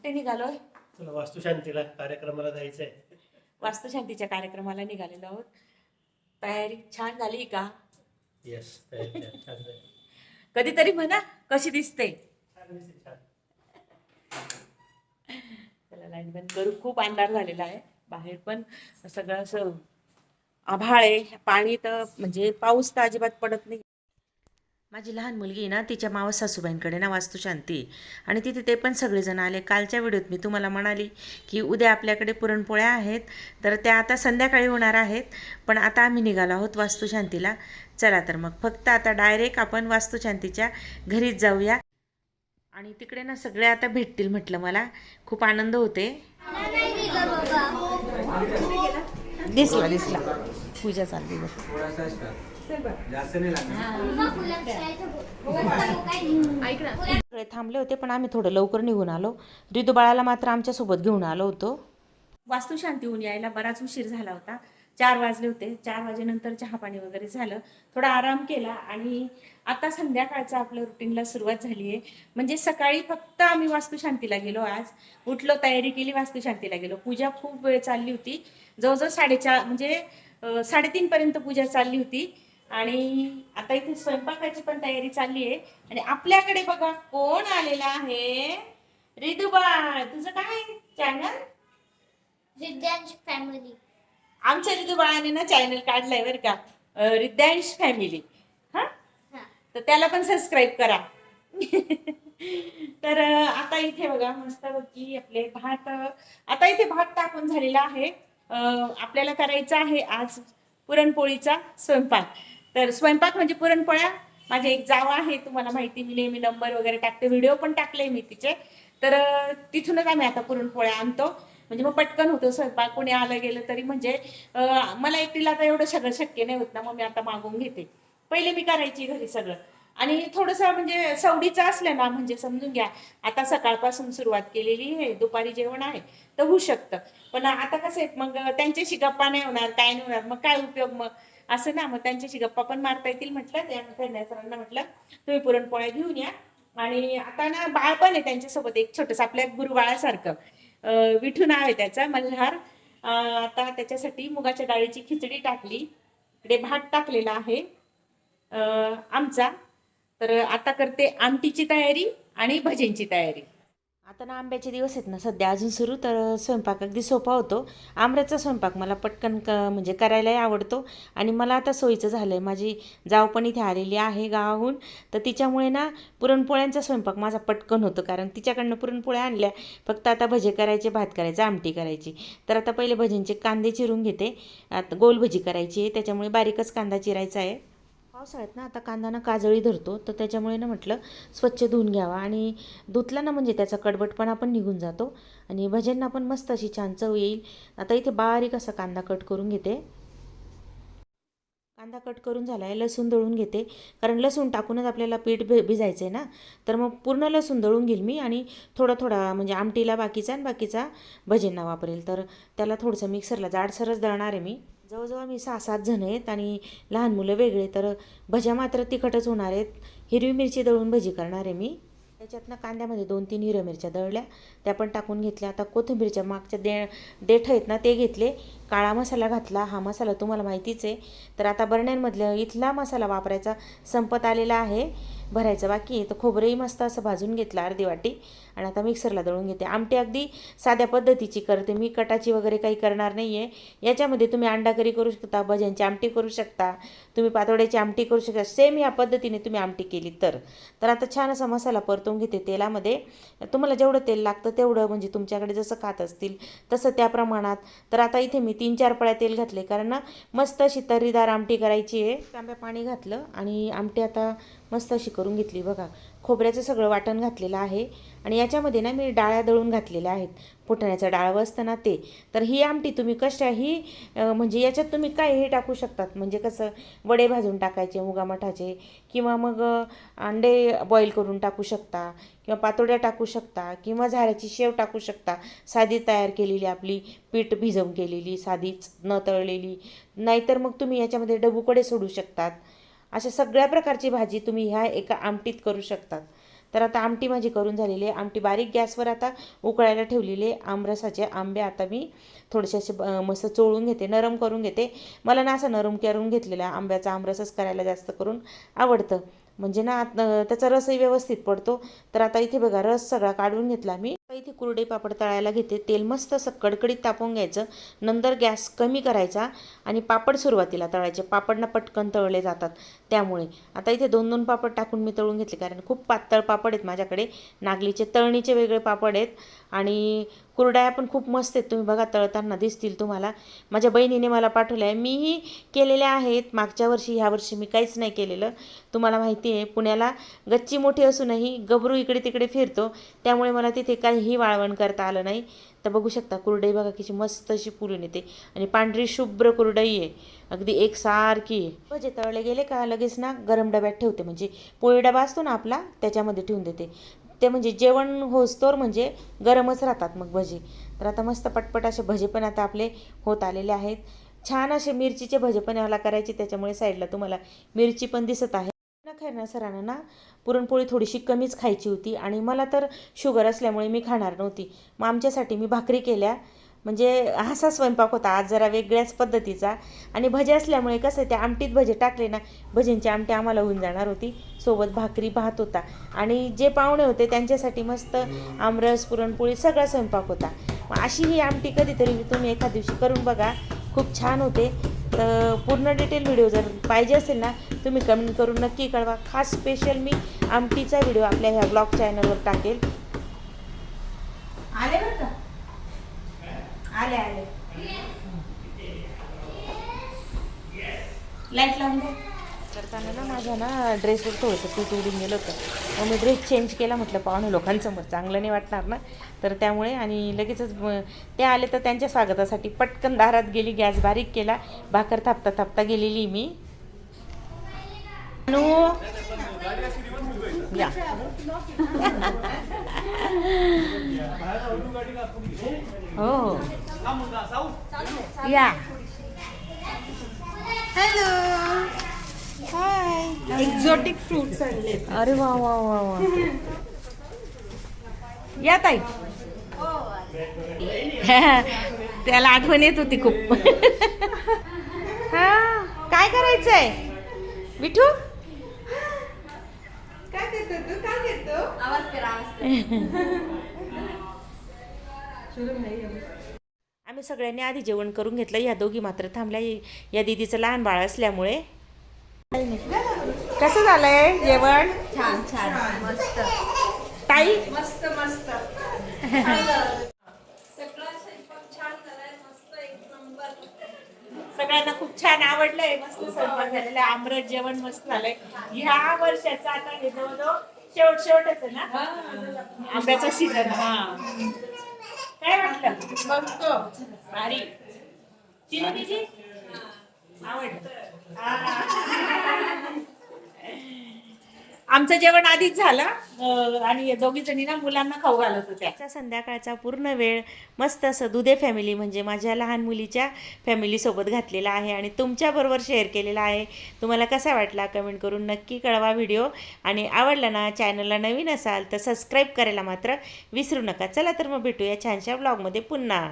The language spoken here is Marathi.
कुठे निघालोय तुला वास्तुशांतीला कार्यक्रमाला जायचंय. वास्तुशांतीच्या कार्यक्रमाला निघालेलो आहोत. तयारी छान झाली का? येस छान झालं. कधीतरी म्हणा कशी दिसते? छान दिसते, छान. त्याला लाइट बंद करू. खूप अंधार झालेला आहे. बाहेर पण सगळं असं आभाळ आहे. पाणी तर म्हणजे पाऊस तर अजिबात पडत नाही. माझी लहान मुलगी आहे ना तिच्या मावस सासूबाईंकडे ना वास्तुशांती. आहे. आणि तिथे ते पण सगळेजण आले. कालच्या व्हिडिओत मी तुम्हाला म्हणाली की उद्या आपल्याकडे पुरणपोळ्या आहेत तर त्या आता संध्याकाळी होणार आहेत पण आता आम्ही निघालो आहोत वास्तुशांतीला. चला तर मग फक्त आता डायरेक्ट आपण वास्तुशांतीच्या घरीच जाऊया. आणि तिकडे ना सगळे आता भेटतील म्हटलं मला. खूप आनंद होते. दिसला दिसला. पूजा चालली बघ. सगळे थांबले होते पण आम्ही थोडं लवकर निघून आलो. ऋतुबाळाला बाळाला मात्र आमच्यासोबत घेऊन आलो होतो. वास्तुशांती होऊन यायला बराच उशीर झाला होता. चार वाजले होते. चार वाजेनंतर चहा पाणी वगैरे झालं. थोडा आराम केला आणि आता संध्याकाळचं आपलं रुटीनला सुरुवात झाली आहे म्हणजे सकाळी फक्त आम्ही वास्तुशांतीला गेलो. आज उठलो तयारी केली वास्तुशांतीला गेलो. पूजा खूप वेळ चालली होती. जवळजवळ साडेचार म्हणजे साडेतीन पर्यंत पूजा चालली होती. आणि आता इथे स्वयंपाकाची पण तयारी चालली आहे आणि आपल्याकडे बघा कोण आलेला आहे? रिदुबा तुझं काय चॅनल? रिद्यांश फॅमिली. आमच्या रिदू बाळाने ना चॅनल काढलाय बरं का रिद्यांश फॅमिली हा. तर त्याला पण सबस्क्राईब करा. तर आता इथे बघा मस्त की आपले भात आता इथे भात टाकून झालेला आहे. आपल्याला करायचा आहे आज पुरणपोळीचा स्वयंपाक. तर स्वयंपाक म्हणजे पुरणपोळ्या. माझे एक जावा आहे तुम्हाला माहिती मी नेहमी नंबर वगैरे टाकते. व्हिडिओ पण टाकले मी तिचे. तर तिथूनच आम्ही आता पुरणपोळ्या आणतो. म्हणजे मग पटकन होतो स्वयंपाक कोणी आलं गेलं तरी म्हणजे मला एकटीला आता एवढं सगळं शक्य नाही होत ना मग मी आता मागून घेते. पहिले मी करायची घरी सगळं. आणि थोडंसं म्हणजे सवडीचं असलं ना म्हणजे समजून घ्या. आता सकाळपासून सुरुवात केलेली आहे दुपारी जेवण आहे तर होऊ शकतं. पण आता कसं आहे मग त्यांच्याशी गप्पा नाही होणार काय नाही होणार मग काय उपयोग मग? असं ना मग त्यांच्याशी गप्पा पण मारता येतील म्हटलं त्या सरांना म्हटलं तुम्ही पुरणपोळ्या घेऊन या. आणि आता ना बाळ पण आहे त्यांच्यासोबत एक छोटंसं आपल्या गुरुबाळासारखं. विठू नाव आहे त्याचा मल्हार. आता त्याच्यासाठी मुगाच्या डाळीची खिचडी टाकली. इकडे भात टाकलेला आहे. आमचा. तर आता करते आमटीची तयारी आणि भजींची तयारी. आता ना आंब्याचे दिवस आहेत ना सध्या अजून सुरू तर स्वयंपाक अगदी सोपा होतो. आंब्याचा स्वयंपाक मला पटकन क म्हणजे करायलाही आवडतो. आणि मला आता सोयीचं झालं आहे माझी जाव पण इथे आलेली आहे गावाहून. तर तिच्यामुळे ना पुरणपोळ्यांचा स्वयंपाक माझा पटकन होतो कारण तिच्याकडनं पुरणपोळ्या आणल्या. फक्त आता भजे करायचे भात करायचा आमटी करायची. तर आता पहिले भजींचे कांदे चिरून घेते. आता गोल भजी करायची आहे. त्याच्यामुळे बारीकच कांदा चिरायचा आहे. पावसाळ्यात ना आता कांदा ना काजळी धरतो तर त्याच्यामुळे ना म्हटलं स्वच्छ धुवून घ्यावा. आणि धुतला ना म्हणजे त्याचा कडबटपणा पण निघून जातो. आणि भज्यांना पण मस्त अशी छान चव येईल. आता इथे बारीक असा कांदा कट करून घेते. कांदा कट करून झाला आहे लसूण दळून घेते. कारण लसूण टाकूनच आपल्याला पीठ भि भिजायचं आहे ना. तर मग पूर्ण लसूण दळून घेईल मी आणि थोडा थोडा म्हणजे आमटीला बाकीचा आणि बाकीचा भजेंना वापरेल. तर त्याला थोडंसं मिक्सरला जाडसरच दळणार आहे मी. जवळजवळ मी सहा सात जण आहेत आणि लहान मुलं वेगळे तर भज्या मात्र तिखटच होणार आहेत. हिरवी मिरची दळून भजी करणार आहे मी. त्याच्यातनं कांद्यामध्ये दोन तीन हिरव्या मिरच्या दळल्या. त्या पण टाकून घेतल्या. आता कोथिंबीरच्या मागच्या दे देठ आहेत ना ते घेतले. काळा मसाला घातला हा मसाला तुम्हाला माहितीच आहे. तर आता बरण्यांमधलं इथला मसाला वापरायचा संपत आलेला आहे. भरायचं बाकी आहे. तर खोबरंही मस्त असं भाजून घेतलं अर्धी वाटी. आणि आता मिक्सरला दळून घेते. आमटी अगदी साध्या पद्धतीची करते. मी कटाची वगैरे काही करणार नाही आहे याच्यामध्ये तुम्ही अंडा करी करू शकता भज्यांची आमटी करू शकता. तुम्ही पातोड्याची आमटी करू शकता. सेम या पद्धतीने तुम्ही आमटी केली तर. तर आता छान असा मसाला परतून घेते तेलामध्ये. तुम्हाला जेवढं तेल लागतं तेवढं म्हणजे तुमच्याकडे जसं खात असतील तसं त्या प्रमाणात. तर आता इथे मी तीन चार पळ्या तेल घातले. कारण ना मस्त अशी तर्रीदार आमटी करायची आहे. तांब्या पाणी घातलं आणि आमटी आता मस्त अशी करून घेतली बघा. खोबऱ्याचं सगळं वाटण घातलेलं आहे. आणि याच्यामध्ये ना मी डाळ्या दळून घातलेल्या आहेत. फुटण्याचं डाळ असतं ना ते. तर ही आमटी तुम्ही कशाही ही म्हणजे याच्यात तुम्ही काय हे टाकू शकतात? म्हणजे कसं वडे भाजून टाकायचे मुगामठाचे किंवा मग अंडे बॉईल करून टाकू शकता किंवा पातोड्या टाकू शकता किंवा झाऱ्याची शेव टाकू शकता. साधी तयार केलेली आपली पीठ भिजवून केलेली साधीच न तळलेली. नाहीतर मग तुम्ही याच्यामध्ये डबुकडे सोडू शकतात. अशा सगळ्या प्रकारची भाजी तुम्ही ह्या एका आमटीत करू शकतात. तर आता आमटी माझी करून झालेली आहे. आमटी बारीक गॅसवर आता उकळायला ठेवलेली आहे. आमरसाचे आंबे आता मी थोडेसे असे ब- मस्त चोळून घेते नरम करून घेते. मला ना असं नरम करून घेतलेला आंब्याचा आमरसच करायला जास्त करून आवडतं. म्हणजे ना त्याचा रसही व्यवस्थित पडतो. तर आता इथे बघा रस सगळा काढून घेतला मी. इथे कुरडे पापड तळायला घेते. तेल मस्त असं कडकडीत तापवून घ्यायचं. नंतर गॅस कमी करायचा आणि पापड सुरुवातीला तळायचे. पापडना पटकन तळले जातात. त्यामुळे आता इथे दोन दोन पापड टाकून मी तळून घेतले. कारण खूप पातळ पापड आहेत माझ्याकडे. नागलीचे तळणीचे वेगळे पापड आहेत. आणि कुरड्या पण खूप मस्त आहेत. तुम्ही बघा तळताना दिसतील तुम्हाला. माझ्या बहिणीने मला पाठवल्या. आहे मीही केलेल्या आहेत. मागच्या वर्षी ह्या वर्षी मी काहीच नाही केलेलं. तुम्हाला माहिती आहे पुण्याला गच्ची मोठी असूनही गबरू इकडे तिकडे फिरतो. त्यामुळे मला तिथे काहीही वाळवण करता आलं नाही. तर बघू शकता कुरडई बघा किती मस्त अशी फुलून येते. आणि पांढरी शुभ्र कुरडई आहे. अगदी एकसारखी आहे. भजे तळले गेले का? लगेच ना गरम डब्यात ठेवते. म्हणजे पोळी डबा असतो ना आपला त्याच्यामध्ये ठेवून देते. ते म्हणजे जेवण होस्तोर म्हणजे गरमच राहतात मग भजे. तर आता मस्त पटपट असे भजे पण आता आपले होत आलेले आहेत. छान असे मिरचीचे भजे पण याला करायचे त्याच्यामुळे साईडला तुम्हाला मिरची पण दिसत आहे. ना खैरना सरांना ना पुरणपोळी थोडीशी कमीच खायची होती आणि मला तर शुगर असल्यामुळे मी खाणार नव्हती. मग आमच्यासाठी मी भाकरी केल्या. म्हणजे असा स्वयंपाक होता आज जरा वेगळ्याच पद्धतीचा. आणि भजे असल्यामुळे कसं त्या आमटीत भजे टाकले ना भजेंची आमटी आम्हाला होऊन जाणार होती. सोबत भाकरी भात होता. आणि जे पाहुणे होते त्यांच्यासाठी मस्त आमरस पुरणपोळी सगळा स्वयंपाक होता. अशी ही आमटी कधीतरी तुम्ही एखाद दिवशी करून बघा. खूप छान होते. तर पूर्ण डिटेल व्हिडिओ जर पाहिजे असेल ना तुम्ही कमेंट करून नक्की कळवा. खास स्पेशल मी आमटीचा व्हिडिओ आपल्या ह्या ब्लॉग चॅनलवर टाकेल आले बरं का आले आले. लाइट लावून द्या करताना ना माझ्या ना ड्रेसवर थोडंसं पीठ उडून गेलं होतं. मग मी ड्रेस चेंज केला म्हटलं पाहुणे लोकांसमोर. चांगलं नाही वाटणार ना? तर त्यामुळे आणि लगेचच ते आले तर त्यांच्या स्वागतासाठी पटकन दारात गेली गॅस बारीक केला. भाकर थापता थापता गेलेली मी. या. हो. हो या हॅलो हाय एक्झॉटिक फ्रुट्स आणले अरे वा वा वा वा. या ताई. त्याला आठवण येत होती खूप. हा काय करायचंय? विठू? काय देतो तू? काय देतो आम्ही सगळ्यांनी आधी जेवण करून घेतलं या दोघी मात्र थांबल्या. या दीदीचं लहान बाळ असल्यामुळे. कसं झालंय जेवण? छान छान. मस्त. ताई? मस्त मस्त. सगळ्यांना खूप छान आवडलंय. मस्त स्वयंपाक झालेला. आमरस जेवण मस्त झालंय. ह्या वर्षाचा आता हे जवळजवळ शेवट शेवटच आहे ना? आंब्याचा सीझन हा. काय वाटलं? बघतो भारी. आवडलं हा. आमचं जेवण आधीच झालं आणि दोघी जणी ना मुलांना खाऊ घालत होत्या. संध्याकाळचा पूर्ण वेळ मस्त असं दुधे फॅमिली म्हणजे माझ्या लहान मुलीच्या फॅमिलीसोबत घातलेला आहे आणि तुमच्याबरोबर शेअर केलेला आहे. तुम्हाला कसा वाटला कमेंट करून नक्की कळवा व्हिडिओ आणि आवडला ना चॅनलला नवीन असाल तर सबस्क्राईब करायला मात्र विसरू नका. चला तर मग भेटूया छानशा ब्लॉगमध्ये पुन्हा.